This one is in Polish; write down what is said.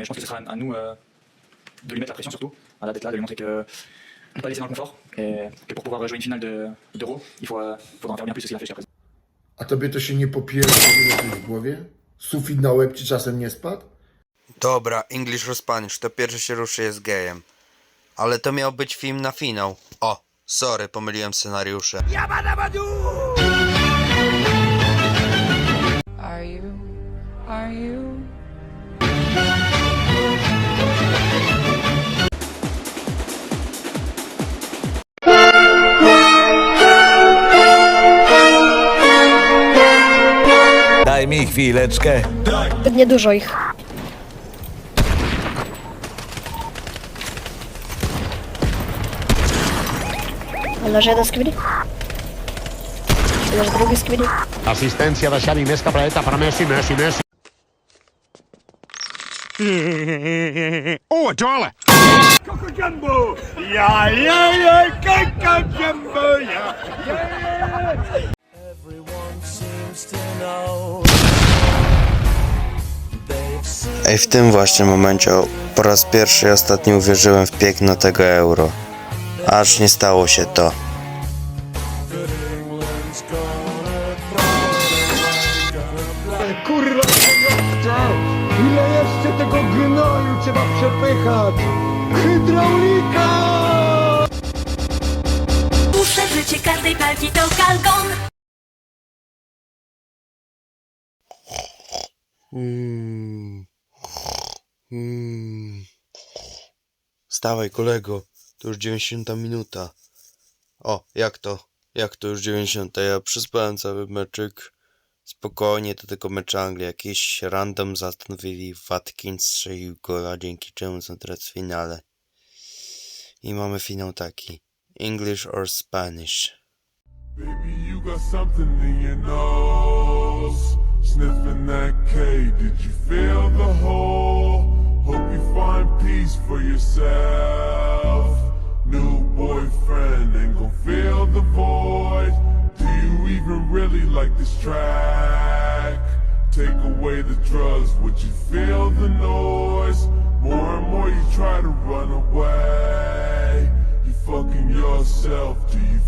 Mais je pense que ce sera à nous euh, de lui mettre la pression surtout, voilà, d'être là, de lui montrer que ne pas laisser dans le confort et que pour pouvoir jouer une finale de- d'Euro, il faut, euh, faudra en faire bien plus que ce qu'il a fait jusqu'à présent. A tobie to się nie coś w głowie? Sufit na łeb ci czasem nie spadł? Dobra, English or Spanish, to pierwszy się ruszy jest gejem. Ale to miał być film na finał. O, sorry, pomyliłem scenariusze. Are you? Are you? Daj chwileczkę. Nie dużo ich. Leży jeden skibidi. Leży drugi skibidi. Asistencia de Xavi Més cap a l'eta per Messi, Messi, Messi. Oh, a dollar! Coco Jumbo! Ja, ja, ja, Coco Jumbo, Ja, ja, ja! Ej, w tym właśnie momencie po raz pierwszy i ostatni uwierzyłem w piękno tego euro. Aż nie stało się to. Kurwa, ile jeszcze tego gnoju trzeba przepychać? Hydraulika! Dłuższe życie każdej walki to kalgon. Mm. Mm. Stawaj kolego, to już 90 minuta. O, jak to? Jak to już 90? Ja przespałem cały meczyk. Spokojnie, to tylko mecz Anglii. Jakiś random zastanowili Watkins strzelił gola, dzięki czemu są teraz w finale. I mamy finał taki. English or Spanish. Baby, you got something in your nose. Sniffing that K, did you feel the hole? Fill the void. Do you even really like this track? Take away the drugs, would you feel the noise? More and more you try to run away. You fucking yourself, do you